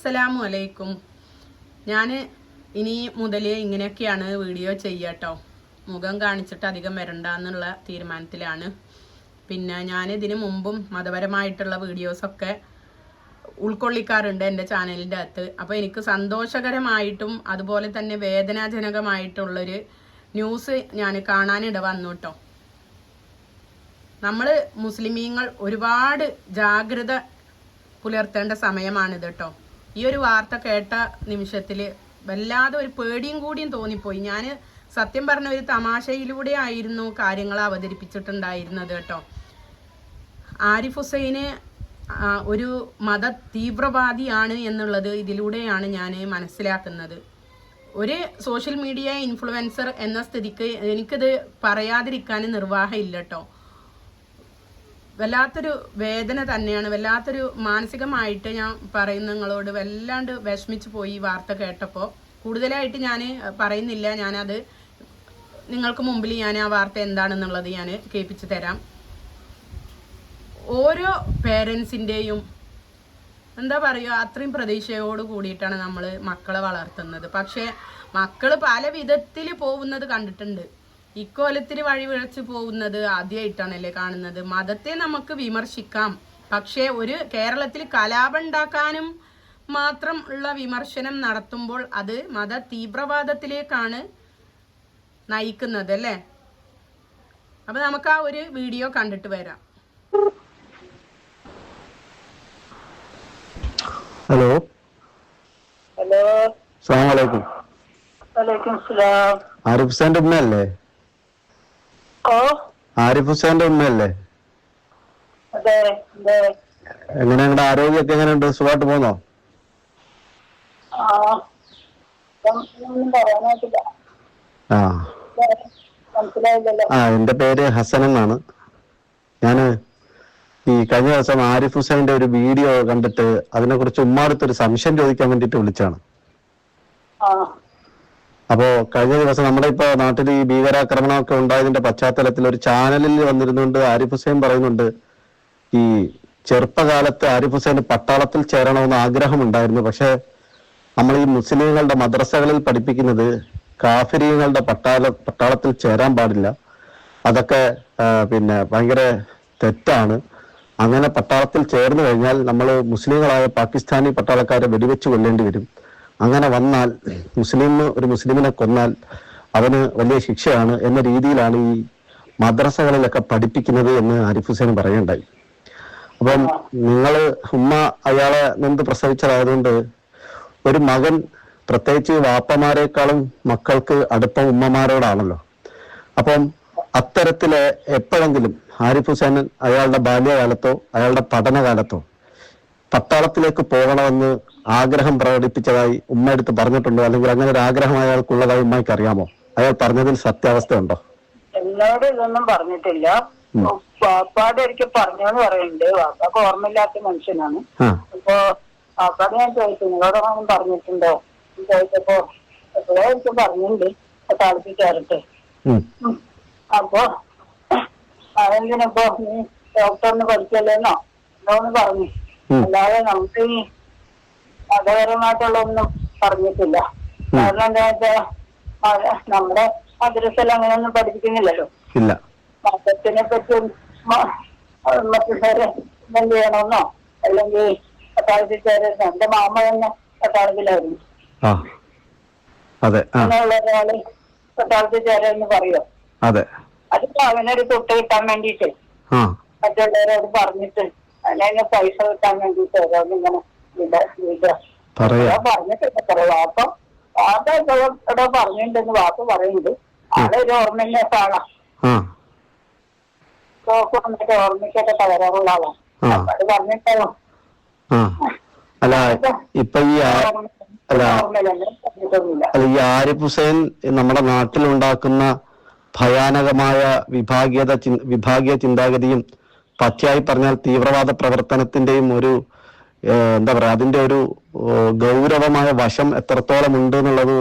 അസ്സലാമു അലൈക്കും. ഞാൻ ഇനി മുതൽ ഇങ്ങനെയൊക്കെയാണ് വീഡിയോ ചെയ്യാട്ടോ. മുഖം കാണിച്ചിട്ട് അധികം വരണ്ട എന്നുള്ള തീരുമാനത്തിലാണ്. പിന്നെ ഞാൻ ഇതിനു മുമ്പും മതപരമായിട്ടുള്ള വീഡിയോസൊക്കെ ഉൾക്കൊള്ളിക്കാറുണ്ട് എന്റെ ചാനലിന്റെ അകത്ത്. അപ്പോൾ എനിക്ക് സന്തോഷകരമായിട്ടും അതുപോലെ തന്നെ വേദനാജനകമായിട്ടുള്ളൊരു ന്യൂസ് ഞാൻ കാണാനിട വന്നു കേട്ടോ നമ്മൾ മുസ്ലിമീങ്ങൾ ഒരുപാട് ജാഗ്രത പുലർത്തേണ്ട സമയമാണിത് കേട്ടോ ഈ ഒരു വാർത്ത കേട്ട നിമിഷത്തിൽ വല്ലാതെ ഒരു പേടിയും കൂടിയും തോന്നിപ്പോയി. ഞാൻ സത്യം പറഞ്ഞ ഒരു തമാശയിലൂടെ ആയിരുന്നു കാര്യങ്ങൾ അവതരിപ്പിച്ചിട്ടുണ്ടായിരുന്നത് കേട്ടോ. ആരിഫ് ഹുസൈന് ഒരു മത തീവ്രവാദിയാണ് എന്നുള്ളത് ഇതിലൂടെയാണ് ഞാൻ മനസ്സിലാക്കുന്നത്. ഒരു സോഷ്യൽ മീഡിയ ഇൻഫ്ലുവൻസർ എന്ന സ്ഥിതിക്ക് എനിക്കിത് പറയാതിരിക്കാൻ നിർവാഹമില്ല കേട്ടോ. വല്ലാത്തൊരു വേദന തന്നെയാണ്. വല്ലാത്തൊരു മാനസികമായിട്ട് ഞാൻ പറയുന്ന നിങ്ങളോട് വല്ലാണ്ട് വിഷമിച്ച് പോയി ഈ വാർത്ത കേട്ടപ്പോൾ കൂടുതലായിട്ട് ഞാൻ പറയുന്നില്ല. ഞാനത് നിങ്ങൾക്ക് മുമ്പിൽ ഞാൻ ആ വാർത്ത എന്താണെന്നുള്ളത് ഞാൻ കേൾപ്പിച്ചു തരാം. ഓരോ പേരൻസിന്റെയും എന്താ പറയുക അത്രയും പ്രതീക്ഷയോട് കൂടിയിട്ടാണ് നമ്മൾ മക്കളെ വളർത്തുന്നത്. പക്ഷേ മക്കൾ പല വിധത്തിൽ പോകുന്നത് കണ്ടിട്ടുണ്ട്. ഇക്കോലത്തിൽ വിളിച്ചു പോകുന്നത് ആദ്യമായിട്ടാണല്ലേ കാണുന്നത്. മതത്തെ നമുക്ക് വിമർശിക്കാം. പക്ഷേ ഒരു കേരളത്തിൽ കലാപുണ്ടാക്കാനും മാത്രം ഉള്ള വിമർശനം നടത്തുമ്പോൾ അത് മത തീവ്രവാദത്തിലേക്കാണ് നയിക്കുന്നത് അല്ലേ? അപ്പൊ നമുക്ക് ആ ഒരു വീഡിയോ കണ്ടിട്ട് വരാം. ഹലോ. ഹലോ. ഹലോ അലൈക്കും. വലൈക്കും സ്ലാം ആരിഫ് ഓ ആരിഫ് ഹുസൈന്റെ ഉമ്മയല്ലേ? എങ്ങനെ നിങ്ങളുടെ ആരോഗ്യമൊക്കെ എങ്ങനെയുണ്ട്? സുഖമായിട്ട് പോന്നോ ആ ആ. എന്റെ പേര് ഹസൻ എന്നാണ്. ഞാൻ ഈ കഴിഞ്ഞ ദിവസം ആരിഫ് ഹുസൈന്റെ ഒരു വീഡിയോ കണ്ടിട്ട് അതിനെ കുറിച്ച് ഉമ്മാടുത്ത് ഒരു സംശയം ചോദിക്കാൻ വേണ്ടിട്ട് വിളിച്ചാണ് ആ അപ്പോ കഴിഞ്ഞ ദിവസം നമ്മുടെ ഇപ്പൊ നാട്ടിൽ ഈ ഭീകരാക്രമണമൊക്കെ ഉണ്ടായതിന്റെ പശ്ചാത്തലത്തിൽ ഒരു ചാനലിൽ വന്നിരുന്നുകൊണ്ട് ആരിഫ് ഹുസൈൻ പറയുന്നുണ്ട് ഈ ചെറുപ്പകാലത്ത് ആരിഫ് ഹുസൈന് പട്ടാളത്തിൽ ചേരണമെന്ന് ആഗ്രഹമുണ്ടായിരുന്നു. പക്ഷെ നമ്മൾ ഈ മുസ്ലിങ്ങളുടെ മദ്രസകളിൽ പഠിപ്പിക്കുന്നത് കാഫിരീങ്ങളുടെ പട്ടാള പട്ടാളത്തിൽ ചേരാൻ പാടില്ല. അതൊക്കെ പിന്നെ ഭയങ്കര തെറ്റാണ്. അങ്ങനെ പട്ടാളത്തിൽ ചേർന്ന് കഴിഞ്ഞാൽ നമ്മൾ മുസ്ലിങ്ങളായ പാകിസ്ഥാനി പട്ടാളക്കാരെ വെടിവെച്ച് കൊല്ലേണ്ടി വരും. അങ്ങനെ വന്നാൽ മുസ്ലിം ഒരു മുസ്ലിമിനെ കൊന്നാൽ അവന് വലിയ ശിക്ഷയാണ് എന്ന രീതിയിലാണ് ഈ മദ്രസകളിലൊക്കെ പഠിപ്പിക്കുന്നത് എന്ന് ആരിഫ് ഹുസൈൻ പറയണ്ടായി അപ്പം നിങ്ങൾ ഉമ്മ അയാളെ നിന്ന് പ്രസവിച്ചതായതുകൊണ്ട് ഒരു മകൻ പ്രത്യേകിച്ച് വാപ്പമാരെക്കാളും മക്കൾക്ക് അടുപ്പം ഉമ്മമാരോടാണല്ലോ. അപ്പം അത്തരത്തിൽ എപ്പോഴെങ്കിലും ആരിഫ് ഹുസൈൻ അയാളുടെ ബാല്യകാലത്തോ അയാളുടെ പഠനകാലത്തോ പട്ടാളത്തിലേക്ക് പോകണമെന്ന് ആഗ്രഹം പ്രകടിപ്പിച്ചതായി ഉമ്മ എടുത്ത് പറഞ്ഞിട്ടുണ്ടോ? അല്ലെങ്കിൽ അങ്ങനെ ഒരു ആഗ്രഹം അയാൾക്കുള്ളതായി ഉമ്മയ്ക്ക് അറിയാമോ? അയാൾ പറഞ്ഞതിൽ സത്യാവസ്ഥയുണ്ടോ? എന്നോട് ഇതൊന്നും പറഞ്ഞിട്ടില്ല. വാപ്പാട് ഒരിക്കൽ പറഞ്ഞെന്ന് പറയുന്നുണ്ട്. വാപ്പാക്ക് ഓർമ്മയില്ലാത്ത മനുഷ്യനാണ്. അപ്പൊ വാപ്പാട് ഞാൻ ചോദിച്ചു നിങ്ങളോടൊന്നും പറഞ്ഞിട്ടുണ്ടോ? ചോദിച്ചപ്പോ എപ്പോഴോ ഒരിക്കൽ പറഞ്ഞിട്ടുണ്ട്. താളിപ്പിക്കാറുണ്ട് കയറട്ടെ. അപ്പൊ അതെന്തിനിപ്പോ നീ ഡോക്ടറിന് പഠിക്കല്ലേന്നോ? എന്നോന്ന് പറഞ്ഞു. അല്ലാതെ നമുക്ക് ഈ മതപരമായിട്ടുള്ള ഒന്നും പറഞ്ഞിട്ടില്ല കാരണം എന്താ വെച്ചാ അത് നമ്മുടെ മദ്രസയിൽ അങ്ങനെയൊന്നും പഠിപ്പിക്കുന്നില്ലല്ലോ. ഇല്ല. മതത്തിനെ പറ്റി മറ്റുള്ളവരെ എന്ത് ചെയ്യണമെന്നോ അല്ലെങ്കിൽ പട്ടാളത്തിൽ എന്റെ മാമ തന്നെ പട്ടാളത്തിലായിരുന്നു അങ്ങനെയുള്ള ഒരാൾ പട്ടാളത്തിൽ ചേരാന്ന് പറയോ. അതെ. അതിപ്പോ അവനൊരു തൊട്ട് കിട്ടാൻ വേണ്ടിട്ട് മറ്റുള്ളവരോട് പറഞ്ഞിട്ട് അതിനെ പൈസ കിട്ടാൻ വേണ്ടിട്ട് ഓരോന്നിങ്ങനെ പറയാ. ഞാൻ പറഞ്ഞിട്ടുണ്ട് കുറെ വാപ്പ. വാപ്പ എവിടെ പറഞ്ഞിട്ടുണ്ടെന്ന് വാപ്പ പറയുന്നുണ്ട്. ആളൊരു ഓർമ്മയില്ലാത്ത ആളാ വന്നിട്ട് ഓർമ്മയ്ക്കൊക്കെ തകരാറുള്ള ആളാ. അത് പറഞ്ഞിട്ടോ അല്ല ഇപ്പൊ ഈ അല്ല അല്ല ഈ ആരിഫ് ഹുസൈൻ നമ്മുടെ നാട്ടിലുണ്ടാക്കുന്ന ഭയാനകമായ വിഭാഗീയത വിഭാഗീയ ചിന്താഗതിയും പച്ചയായി പറഞ്ഞാൽ തീവ്രവാദ പ്രവർത്തനത്തിന്റെയും ഒരു എന്താ പറയാ അതിന്റെ ഒരു ഗൗരവമായ വശം എത്രത്തോളം ഉണ്ട് എന്നുള്ളത്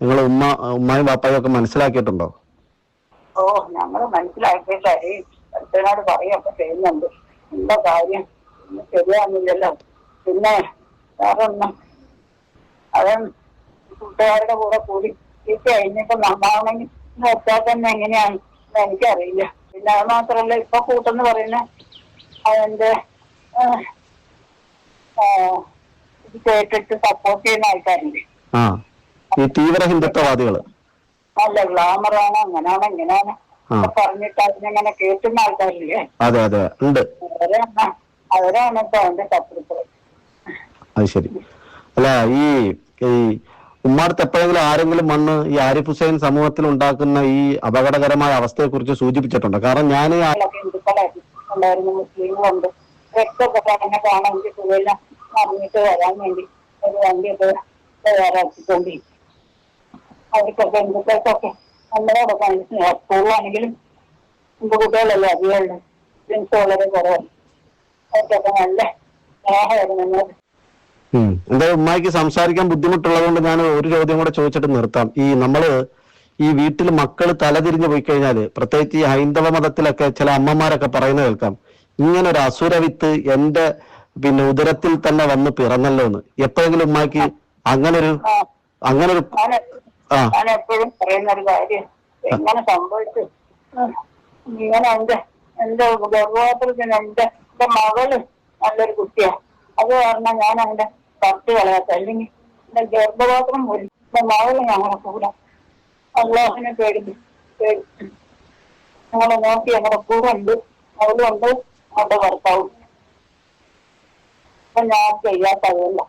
നിങ്ങൾ ഉമ്മ ഉമ്മായും ബാപ്പായും ഒക്കെ മനസ്സിലാക്കിയിട്ടുണ്ടോ? ഓ ഞങ്ങൾ മനസ്സിലാക്കിയ കാര്യം അടുത്തനാട് പറയൊക്കെ ചെയ്യുന്നുണ്ട്. എന്താ കാര്യം? ശരിയാകുന്നില്ലല്ലോ പിന്നെ വേറെ ഒന്നും അവൻ കൂട്ടുകാരുടെ കൂടെ കൂടി ഈ കഴിഞ്ഞിട്ട് നന്നാവണമെങ്കിൽ നോക്കാൻ തന്നെ എങ്ങനെയാണ് എനിക്കറിയില്ല. പിന്നെ അത് മാത്രമല്ല ഇപ്പൊ കൂട്ടെന്ന് പറയുന്ന അവന്റെ ഇത് കേട്ടിട്ട് സപ്പോർട്ട് ചെയ്യുന്ന ആൾക്കാരുണ്ട്. ആ ഈ തീവ്ര ഹിന്ദുത്വവാദികൾ. അല്ല ഗ്ലാമറാണ് അങ്ങനെയാണ് ഇങ്ങനെയാണ് പറഞ്ഞിട്ട് അതിനെങ്ങനെ കേട്ടുന്ന ആൾക്കാരില്ലേ? അതെ അതെ ഉണ്ട്. അവരാണ് അവരാണ് ഇപ്പൊ അവന്റെ ശത്രുക്കൾ. അത് ശരി. അല്ല ഈ ഈ ഉമ്മാടത്ത് എപ്പോഴെങ്കിലും ആരെങ്കിലും വന്ന് ഈ ആരിഫ് ഹുസൈൻ സമൂഹത്തിൽ ഉണ്ടാക്കുന്ന ഈ അപകടകരമായ അവസ്ഥയെ കുറിച്ച് സൂചിപ്പിച്ചിട്ടുണ്ട്? കാരണം ഞാൻ ഹിന്ദുക്കളായിരുന്നു. മുസ്ലിങ്ങളുണ്ട്. കാണാൻ സുഖമില്ല അറിഞ്ഞിട്ട് വരാൻ വേണ്ടി ഒരു വണ്ടിയൊക്കെ തയ്യാറാക്കിക്കൊണ്ടിരിക്കും. അവർക്കൊക്കെ ഹിന്ദുക്കൾക്കൊക്കെ നമ്മളോടൊക്കെ സ്കൂളിലാണെങ്കിലും എന്റെ കുട്ടികളല്ലേ അധികമുള്ളൂ ഫ്രണ്ട്സ് വളരെ കുറവാണ്. അവർക്കൊക്കെ നല്ല സ്നേഹമായിരുന്നു. എന്തായാലും ഉമ്മായിക്ക് സംസാരിക്കാൻ ബുദ്ധിമുട്ടുള്ളത് കൊണ്ട് ഞാൻ ഒരു ചോദ്യം കൂടെ ചോദിച്ചിട്ട് നിർത്താം. ഈ നമ്മൾ ഈ വീട്ടിൽ മക്കൾ തലതിരിഞ്ഞു പോയി കഴിഞ്ഞാൽ പ്രത്യേകിച്ച് ഈ ഹൈന്ദവ മതത്തിലൊക്കെ ചില അമ്മമാരൊക്കെ പറയുന്നത് കേൾക്കാം. ഇങ്ങനെ ഒരു അസുരവിത്ത് എന്റെ പിന്നെ ഉദരത്തിൽ തന്നെ വന്ന് പിറന്നല്ലോ എന്ന്. എപ്പോഴെങ്കിലും ഉമ്മാക്ക് അങ്ങനൊരു അങ്ങനൊരു ഞാൻ ആ. ഞാൻ എപ്പോഴും പറയുന്ന ഒരു കാര്യം. എങ്ങനെ സംഭവിച്ചു. ഇങ്ങനെ എന്റെ എന്റെ ഗർഭപാത്രത്തിന് എന്റെ എന്റെ മകൾ നല്ലൊരു കുട്ടിയാ. അത് കാരണം ഞാൻ അവന്റെ പത്ത് കളയാത്ത അല്ലെങ്കിൽ എന്റെ ഗർഭപാത്രം പോലും എന്റെ മകൾ ഞങ്ങളെ കൂടെ അള്ളാഹിനെ പേടിച്ചു ഞങ്ങളെ നോക്കി ഞങ്ങളുടെ കൂടെ ഉണ്ട്. അവളുണ്ട് അവളുടെ ഭർത്താവും. ഞാൻ ചെയ്യാത്തതല്ല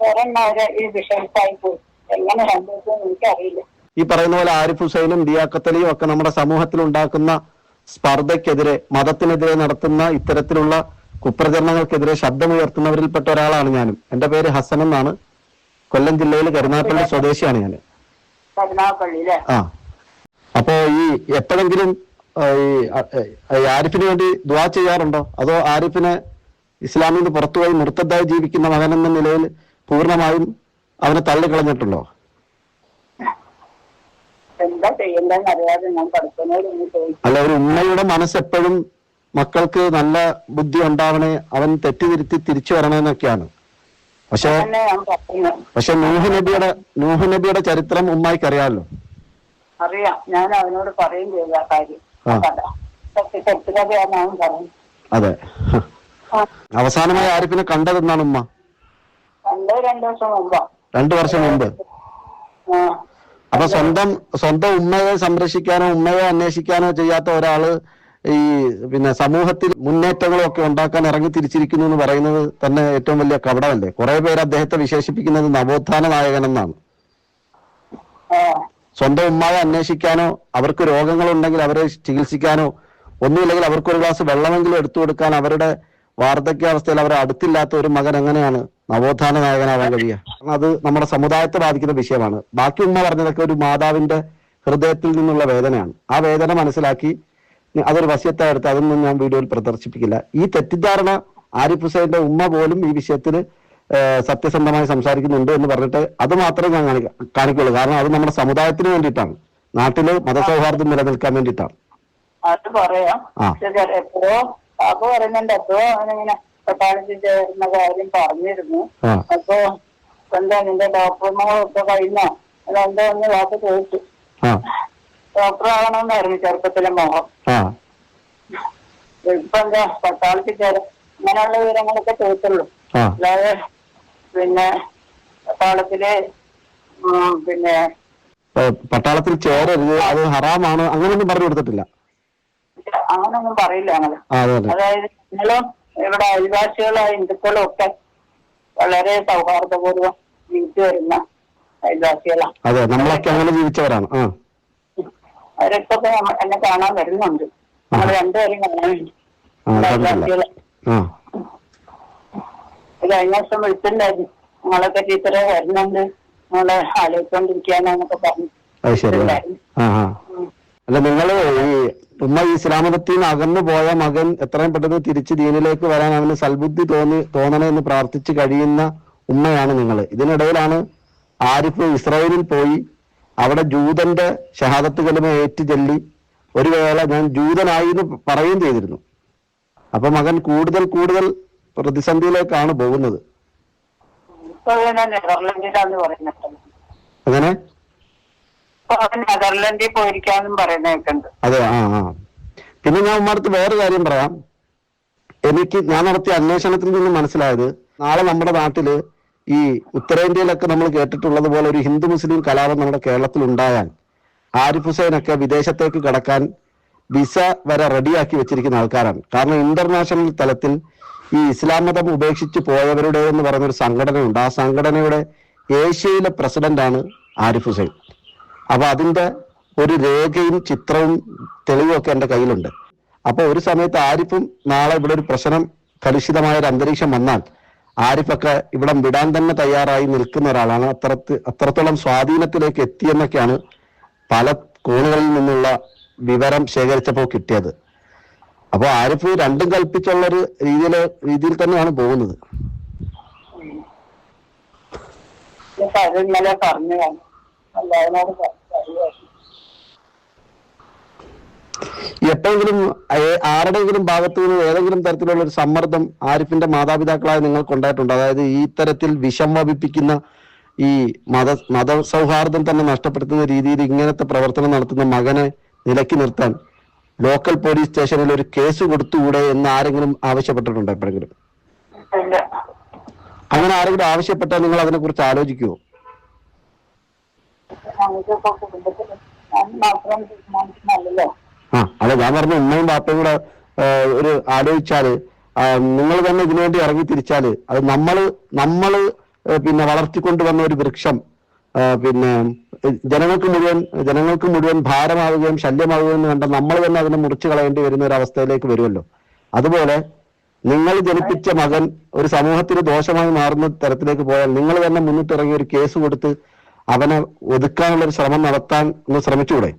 വേറെ അവരെ ഈ വിഷയത്തായി പോയി? എങ്ങനെ സംഭവിച്ചെന്ന് എനിക്കറിയില്ല. ഈ പറയുന്ന പോലെ ആരിഫ് ഹുസൈനും ദിയാക്കത്തലിയും ഒക്കെ നമ്മുടെ സമൂഹത്തിൽ ഉണ്ടാക്കുന്ന സ്പർദ്ധയ്ക്കെതിരെ മതത്തിനെതിരെ നടത്തുന്ന ഇത്തരത്തിലുള്ള കുപ്രചരണങ്ങൾക്കെതിരെ ശബ്ദമുയർത്തുന്നവരിൽപ്പെട്ട ഒരാളാണ് ഞാനും. എന്റെ പേര് ഹസൻ എന്നാണ്. കൊല്ലം ജില്ലയിൽ കരുനാഗപ്പള്ളി സ്വദേശിയാണ് ഞാൻ. ആ. അപ്പോ ഈ എപ്പോഴെങ്കിലും ഈ ആരിഫിന് വേണ്ടി ദ്വാ ചെയ്യാറുണ്ടോ? അതോ ആരിഫിനെ ഇസ്ലാമിൽ നിന്ന് പുറത്തുപോയി മുർത്തദ്ദായി ജീവിക്കുന്ന മകൻ എന്ന നിലയിൽ പൂർണമായും അവനെ തള്ളിക്കളഞ്ഞിട്ടുണ്ടോ? അല്ല ഒരു ഉമ്മയുടെ മനസ്സെപ്പോഴും മക്കൾക്ക് നല്ല ബുദ്ധി ഉണ്ടാവണേ അവൻ തെറ്റിതിരുത്തി തിരിച്ചു വരണമെന്നൊക്കെയാണ് പക്ഷെ പക്ഷെ നൂഹ് നബിയുടെ നൂഹ് നബിയുടെ ചരിത്രം ഉമ്മായിക്ക് അറിയാമല്ലോ അറിയാം. ഞാൻ അവനോട് പറയും ചെയ്ത കാര്യം. അതെ. അവസാനമായി ആരിഫിനെ കണ്ടതെന്നാണ് ഉമ്മ? രണ്ടോ വർഷം മുമ്പ്. അപ്പൊ സ്വന്തം സ്വന്തം ഉമ്മയെ സംരക്ഷിക്കാനോ ഉമ്മയെ അന്വേഷിക്കാനോ ചെയ്യാത്ത ഒരാൾ ഈ പിന്നെ സമൂഹത്തിൽ മുന്നേറ്റങ്ങളും ഒക്കെ ഉണ്ടാക്കാൻ ഇറങ്ങി തിരിച്ചിരിക്കുന്നു എന്ന് പറയുന്നത് തന്നെ ഏറ്റവും വലിയ കപടമല്ലേ? കുറെ പേര് അദ്ദേഹത്തെ വിശേഷിപ്പിക്കുന്നത് നവോത്ഥാന നായകൻ എന്നാണ് സ്വന്തം ഉമ്മയെ അന്വേഷിക്കാനോ അവർക്ക് രോഗങ്ങളുണ്ടെങ്കിൽ അവരെ ചികിത്സിക്കാനോ ഒന്നുമില്ലെങ്കിൽ അവർക്ക് ഒരു ഗ്ലാസ് വെള്ളമെങ്കിലും എടുത്തു കൊടുക്കാൻ അവരുടെ വാർദ്ധക്യാവസ്ഥയിൽ അവരെ അടുത്തില്ലാത്ത ഒരു മകൻ എങ്ങനെയാണ് നവോത്ഥാന നായകനാവാൻ കഴിയുക? അത് നമ്മുടെ സമുദായത്തെ ബാധിക്കുന്ന വിഷയമാണ്. ബാക്കി ഉമ്മ പറഞ്ഞതൊക്കെ ഒരു മാതാവിന്റെ ഹൃദയത്തിൽ നിന്നുള്ള വേദനയാണ്. ആ വേദന മനസ്സിലാക്കി അതൊരു വസ്യത്തായി എടുത്ത് അതൊന്നും ഞാൻ വീഡിയോയിൽ പ്രദർശിപ്പിക്കില്ല. ഈ തെറ്റിദ്ധാരണ ആരിഫ് ഹുസൈന്റെ ഉമ്മ പോലും ഈ വിഷയത്തിൽ സത്യസന്ധമായി സംസാരിക്കുന്നുണ്ട് എന്ന് പറഞ്ഞിട്ട് അത് മാത്രമേ ഞാൻ കാണിക്ക കാണിക്കുള്ളൂ. കാരണം അത് നമ്മുടെ സമുദായത്തിന് വേണ്ടിയിട്ടാണ്. നാട്ടിൽ മതസൗഹാർദ്ദം നിലനിൽക്കാൻ വേണ്ടിയിട്ടാണ്. അത് പറയാം. പാപ്പ പറയുന്നുണ്ട്. അപ്പോ അവനിങ്ങനെ പട്ടാളത്തിൽ ചേർന്ന കാര്യം പറഞ്ഞിരുന്നു. അപ്പൊ എന്താ നിന്റെ ഡോക്ടർമാരൊക്കെ കഴിഞ്ഞോ അതെന്താ ഒന്ന് വാക്ക് ചോദിച്ചു. ഡോക്ടർ ആവണമെന്നായിരുന്നു ചെറുപ്പത്തിലെ മോഹം. ഇപ്പൊ എന്താ പട്ടാളത്തിൽ ചേരാ അങ്ങനെയുള്ള വിവരങ്ങളൊക്കെ ചോദിച്ചുള്ളൂ. അല്ലാതെ പിന്നെ പട്ടാളത്തിൽ പിന്നെ പട്ടാളത്തിൽ ചേരരുത് അത് ഹറാമാണ് അങ്ങനെയൊന്നും പറഞ്ഞു കൊടുത്തിട്ടില്ല. അങ്ങനൊന്നും പറയില്ല ഞങ്ങൾ. അതെ അതായത് നിങ്ങളും ഇവിടെ അയൽവാസികളായ ഹിന്ദുക്കളും ഒക്കെ വളരെ സൗഹാർദ്ദപൂർവം ജീവിച്ചു വരുന്ന അയൽവാസികളാണ്. അതെ നമ്മളൊക്കെ അങ്ങനെ ജീവിച്ചവരാണ്. അവരൊക്കെ എന്നെ കാണാൻ വരുന്നുണ്ട്. നമ്മൾ രണ്ടുപേരും കാണാനുണ്ട് അയൽവാസികളെ. കഴിഞ്ഞ ദിവസം വിളിച്ചിട്ടുണ്ടായിരുന്നു. നിങ്ങളൊക്കെ ടീച്ചറെ വരുന്നുണ്ട്. നിങ്ങളെ ആലോചിച്ചോണ്ടിരിക്കാന്നൊക്കെ പറഞ്ഞു. അല്ല നിങ്ങൾ ഈ ഉമ്മ ഈ ഇസ്ലാമതത്തിൽ നിന്ന് അകന്നു പോയ മകൻ എത്രയും പെട്ടെന്ന് തിരിച്ച് ദീനിലേക്ക് വരാൻ അവന് സൽബുദ്ധി തോന്നി തോന്നണേ എന്ന് പ്രാർത്ഥിച്ച് കഴിയുന്ന ഉമ്മയാണ് നിങ്ങൾ ഇതിനിടയിലാണ് ആരിഫ് ഇസ്രായേലിൽ പോയി അവിടെ ജൂതന്റെ ഷഹാദത്ത് കലിമ ഏറ്റു ചെല്ലി ഒരു വേള ഞാൻ ജൂതനായി എന്ന് പറയുകയും ചെയ്തിരുന്നു. അപ്പൊ മകൻ കൂടുതൽ കൂടുതൽ പ്രതിസന്ധിയിലേക്കാണ് പോകുന്നത്. അങ്ങനെ നെതർലൻഡിൽ പോയിരിക്കാന്നും പറയുന്ന അതെ ആ ആ. പിന്നെ ഞാൻ ഉമ്മടുത്ത് വേറൊരു കാര്യം പറയാം. എനിക്ക് ഞാൻ നടത്തിയ അന്വേഷണത്തിൽ നിന്ന് മനസ്സിലായത് നാളെ നമ്മുടെ നാട്ടിൽ ഈ ഉത്തരേന്ത്യയിലൊക്കെ നമ്മൾ കേട്ടിട്ടുള്ളത് പോലെ ഒരു ഹിന്ദു മുസ്ലിം കലാപം നമ്മുടെ കേരളത്തിൽ ഉണ്ടായാൽ ആരിഫ് ഹുസൈനൊക്കെ വിദേശത്തേക്ക് കടക്കാൻ വിസ വരെ റെഡിയാക്കി വെച്ചിരിക്കുന്ന ആൾക്കാരാണ്. കാരണം ഇന്റർനാഷണൽ തലത്തിൽ ഈ ഇസ്ലാം മതം ഉപേക്ഷിച്ച് പോയവരുടെ എന്ന് പറയുന്ന ഒരു സംഘടനയുണ്ട്. ആ സംഘടനയുടെ ഏഷ്യയിലെ പ്രസിഡന്റാണ് ആരിഫ് ഹുസൈൻ. അപ്പൊ അതിന്റെ ഒരു രേഖയും ചിത്രവും തെളിവും ഒക്കെ എന്റെ കയ്യിലുണ്ട്. അപ്പൊ ഒരു സമയത്ത് ആരിഫും നാളെ ഇവിടെ ഒരു പ്രശ്നം കലുഷിതമായ ഒരു അന്തരീക്ഷം വന്നാൽ ആരിഫൊക്കെ ഇവിടെ വിടാൻ തന്നെ തയ്യാറായി നിൽക്കുന്ന ഒരാളാണ്. അത്രത്ത് അത്രത്തോളം സ്വാധീനത്തിലേക്ക് എത്തിയെന്നൊക്കെയാണ് പല കോണുകളിൽ നിന്നുള്ള വിവരം ശേഖരിച്ചപ്പോൾ കിട്ടിയത്. അപ്പോൾ ആരിഫ് രണ്ടും കൽപ്പിച്ചുള്ള ഒരു രീതിയിൽ രീതിയിൽ തന്നെയാണ് പോകുന്നത്. ഇന്നലെ പറഞ്ഞു എല്ലാവരോട് എപ്പോഴെങ്കിലും ആരുടെങ്കിലും ആരുടെയെങ്കിലും ഭാഗത്തു നിന്ന് ഏതെങ്കിലും തരത്തിലുള്ള ഒരു സമ്മർദ്ദം ആരിഫിന്റെ മാതാപിതാക്കളായ നിങ്ങൾക്ക് ഉണ്ടായിട്ടുണ്ട് അതായത് ഈ തരത്തിൽ വിഷം വപിപ്പിക്കുന്ന ഈ മത മതസൗഹാർദ്ദം തന്നെ നഷ്ടപ്പെടുത്തുന്ന രീതിയിൽ ഇങ്ങനത്തെ പ്രവർത്തനം നടത്തുന്ന മകനെ നിലക്കി നിർത്താൻ ലോക്കൽ പോലീസ് സ്റ്റേഷനിൽ ഒരു കേസ് കൊടുത്തുകൂടെ എന്ന് ആരെങ്കിലും ആവശ്യപ്പെട്ടിട്ടുണ്ടോ എപ്പോഴെങ്കിലും അങ്ങനെ ആരെങ്കിലും ആവശ്യപ്പെട്ടാൽ നിങ്ങൾ അതിനെ കുറിച്ച് ആലോചിക്കുമോ കുടുംബത്തിൽ ഞാൻ മാത്രം തീരുമാനിക്കുന്നല്ലോ ആ പറഞ്ഞു ഉമ്മയും പാപ്പയും കൂടെ ഒരു ആലോചിച്ചാൽ നിങ്ങൾ തന്നെ ഇതിനുവേണ്ടി ഇറങ്ങി തിരിച്ചാൽ അത് നമ്മൾ നമ്മൾ പിന്നെ വളർത്തിക്കൊണ്ടുവന്ന ഒരു വൃക്ഷം പിന്നെ ജനങ്ങൾക്ക് മുഴുവൻ ജനങ്ങൾക്ക് മുഴുവൻ ഭാരമാവുകയും ശല്യമാവുകയും കണ്ട നമ്മൾ തന്നെ അതിനെ മുറിച്ചു കളയേണ്ടി വരുന്ന ഒരു അവസ്ഥയിലേക്ക് വരുമല്ലോ. അതുപോലെ നിങ്ങൾ ജനിപ്പിച്ച മകൻ ഒരു സമൂഹത്തിന് ദോഷമായി മാറുന്ന തരത്തിലേക്ക് പോയാൽ നിങ്ങൾ തന്നെ മുന്നിട്ടിറങ്ങി ഒരു കേസ് കൊടുത്ത് അവനെ ഒതുക്കാനുള്ള ഒരു ശ്രമം നടത്താൻ ഒന്ന് ശ്രമിച്ചുകൂടെ?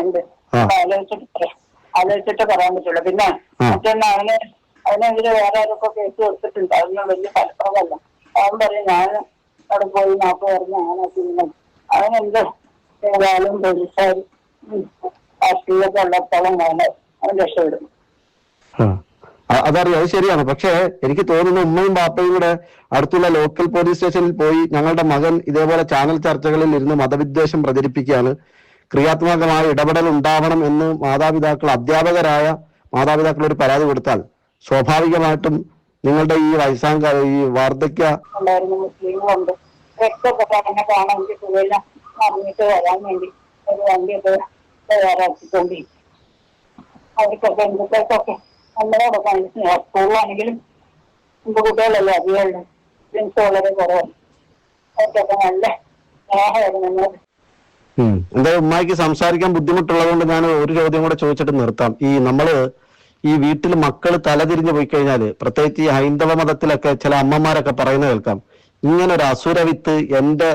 ഉണ്ട്. അപ്പൊ ആലോചിച്ചിട്ട് പറയാം. ആലോചിച്ചിട്ട് പറയാൻ പറ്റുള്ളൂ. പിന്നെ. മറ്റൊന്ന് അവന് അതിനെതിരെ വേറെ ആരൊക്കെ കേസ് കൊടുത്തിട്ടുണ്ട്. അതൊന്നും വലിയ ഫലപ്രദമല്ല. അവൻ പറയും ഞാൻ അവിടെ പോയി പറഞ്ഞ് അങ്ങനെ പിന്നെ അവനെന്ത് ഏതായാലും പോലീസുകാർ രാഷ്ട്രീയമൊക്കെ ഉള്ളപ്പോഴും വേണം അവൻ രക്ഷപ്പെടും അതറിയാം അത് ശരിയാണ്. പക്ഷേ എനിക്ക് തോന്നുന്നു ഉമ്മയും ബാപ്പയും കൂടെ അടുത്തുള്ള ലോക്കൽ പോലീസ് സ്റ്റേഷനിൽ പോയി ഞങ്ങളുടെ മകൻ ഇതേപോലെ ചാനൽ ചർച്ചകളിൽ ഇരുന്ന് മതവിദ്വേഷം പ്രചരിപ്പിക്കുകയാണ്. ക്രിയാത്മകമായ ഇടപെടൽ ഉണ്ടാവണം എന്ന് മാതാപിതാക്കൾ അധ്യാപകരായ മാതാപിതാക്കൾ ഒരു പരാതി കൊടുത്താൽ സ്വാഭാവികമായിട്ടും നിങ്ങളുടെ ഈ വയസ്സാങ്ക ഈ വാർദ്ധക്യ അവർക്കൊക്കെ ഹിന്ദുക്കൾക്കൊക്കെ സ്കൂളിലാണെങ്കിലും കുട്ടികളല്ലേ അധികമുള്ളൂ. ഫ്രണ്ട്സ് വളരെ കുറവാണ്. അവർക്കൊക്കെ നല്ല സ്നേഹമായിരുന്നു നമ്മൾ ഉം. എന്താ ഉമ്മായിക്ക് സംസാരിക്കാൻ ബുദ്ധിമുട്ടുള്ളത് കൊണ്ട് ഞാൻ ഒരു ചോദ്യം കൂടെ ചോദിച്ചിട്ട് നിർത്താം. ഈ നമ്മൾ ഈ വീട്ടിൽ മക്കൾ തലതിരിഞ്ഞു പോയി കഴിഞ്ഞാൽ പ്രത്യേകിച്ച് ഈ ഹൈന്ദവ മതത്തിലൊക്കെ ചില അമ്മമാരൊക്കെ പറയുന്നത് കേൾക്കാം. ഇങ്ങനെ ഒരു അസുരവിത്ത് എന്റെ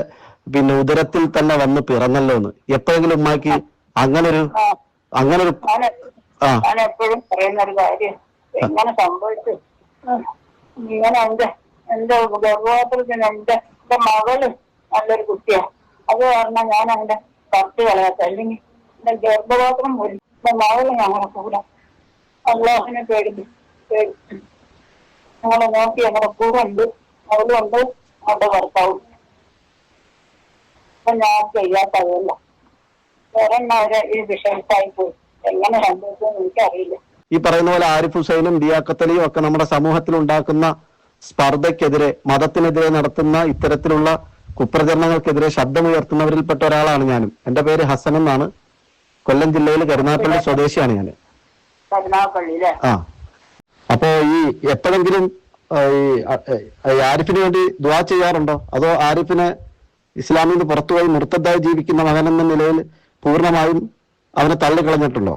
പിന്നെ ഉദരത്തിൽ തന്നെ വന്ന് പിറന്നല്ലോ എന്ന്. എപ്പോഴെങ്കിലും ഉമ്മാക്ക് അങ്ങനൊരു അങ്ങനൊരു ഞാൻ എപ്പോഴും പറയുന്ന ഒരു കാര്യം. എങ്ങനെ സംഭവിച്ചു. ഇങ്ങനെ എന്റെ എന്റെ ഗർഭപാത്രത്തിന് എന്റെ എന്റെ മകൾ നല്ലൊരു കുട്ടിയാ. അത് കാരണം ഞാൻ അവന്റെ കത്തി കളയാത്ത അല്ലെങ്കിൽ എന്റെ ഗർഭപാത്രം പോലും എന്റെ മകൾ ഞങ്ങളെ കൂടെ അള്ളാഹിനെ പേടിച്ചു പേടി ഞങ്ങളെ നോക്കി ഞങ്ങളുടെ കൂടെ ഉണ്ട് അവളും ഉണ്ട് അവളുടെ ഭർത്താവും. അപ്പൊ ഞാൻ ചെയ്യാത്തതല്ല. വേറെ അവരെ ഈ വിഷയത്തായി പോയി. എങ്ങനെ സംഭവിച്ചെന്ന് എനിക്കറിയില്ല. ഈ പറയുന്ന പോലെ ആരിഫ് ഹുസൈനും ദിയാക്കത്തലിയും ഒക്കെ നമ്മുടെ സമൂഹത്തിൽ ഉണ്ടാക്കുന്ന സ്പർദ്ധയ്ക്കെതിരെ മതത്തിനെതിരെ നടത്തുന്ന ഇത്തരത്തിലുള്ള കുപ്രചരണങ്ങൾക്കെതിരെ ശബ്ദമുയർത്തുന്നവരിൽപ്പെട്ട ഒരാളാണ് ഞാനും. എന്റെ പേര് ഹസൻ എന്നാണ്. കൊല്ലം ജില്ലയിൽ കരുനാഗപ്പള്ളി സ്വദേശിയാണ് ഞാൻ. ആ. അപ്പോ ഈ എപ്പോഴെങ്കിലും ഈ ആരിഫിന് വേണ്ടി ദുവാ ചെയ്യാറുണ്ടോ? അതോ ആരിഫിനെ ഇസ്ലാമിൽ നിന്ന് പുറത്തുപോയി നിർത്തതായി ജീവിക്കുന്ന മകൻ എന്ന നിലയിൽ പൂർണമായും അവനെ തള്ളിക്കളഞ്ഞിട്ടുണ്ടോ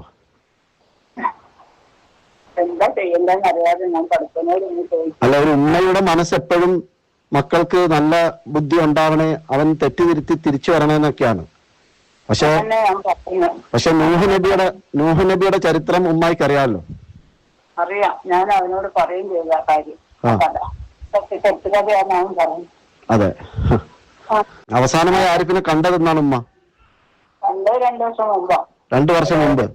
എന്താ ചെയ്യണ്ടെന്ന് അറിയാതെ ഞാൻ പഠിക്കുന്നവർ ഇനി ചോദിച്ചു. അല്ല ഒരു ഉമ്മയുടെ മനസ്സ് എപ്പോഴും മക്കൾക്ക് നല്ല ബുദ്ധി ഉണ്ടാവണേ അവൻ തെറ്റിതിരുത്തി തിരിച്ചു വരണമെന്നൊക്കെയാണ് പക്ഷെ തന്നെ ഞാൻ പറയുന്നത്. പക്ഷെ നൂഹ് നബിയുടെ നൂഹ് നബിയുടെ ചരിത്രം ഉമ്മായിക്ക് അറിയാമല്ലോ അറിയാം. ഞാൻ അവനോട് പറയും ചെയ്തു ആ കാര്യം. ആ. കഥ സത്യ സത്യകഥയാണ് അവൻ പറഞ്ഞു. അതെ. അവസാനമായി ആരിഫിനെ കണ്ടതെന്നാണ് ഉമ്മ? രണ്ടോ രണ്ടു ദിവസം മുമ്പാ. രണ്ടു വർഷം മുമ്പ്.